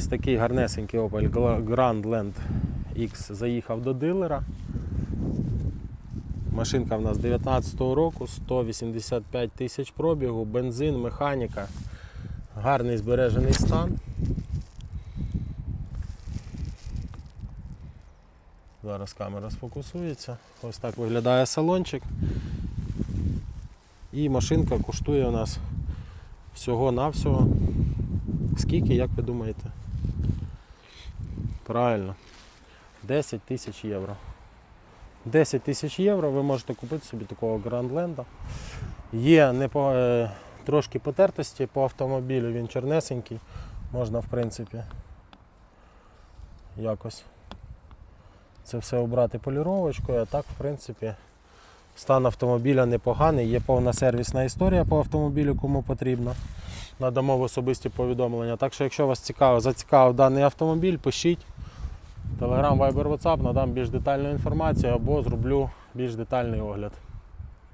Ось такий гарнесенький Opel Grandland X заїхав до дилера. Машинка в нас 19-го року, 185 тисяч пробігу, бензин, механіка, гарний збережений стан. Зараз камера сфокусується. Ось так виглядає салончик. І машинка коштує у нас всього-навсього. Скільки, як ви думаєте? Правильно. 10 тисяч євро. 10 тисяч євро ви можете купити собі такого Грандленда. Є непо, е, трошки потертості по автомобілю, він чорнесенький. Можна, в принципі, якось це все обрати поліровочкою, а так, в принципі, стан автомобіля непоганий. Є повна сервісна історія по автомобілю, кому потрібно. Надамо в особисті повідомлення. Так що, якщо вас цікаво, зацікавив даний автомобіль, пишіть. Телеграм, Viber, WhatsApp, надам більш детальну інформацію або зроблю більш детальний огляд.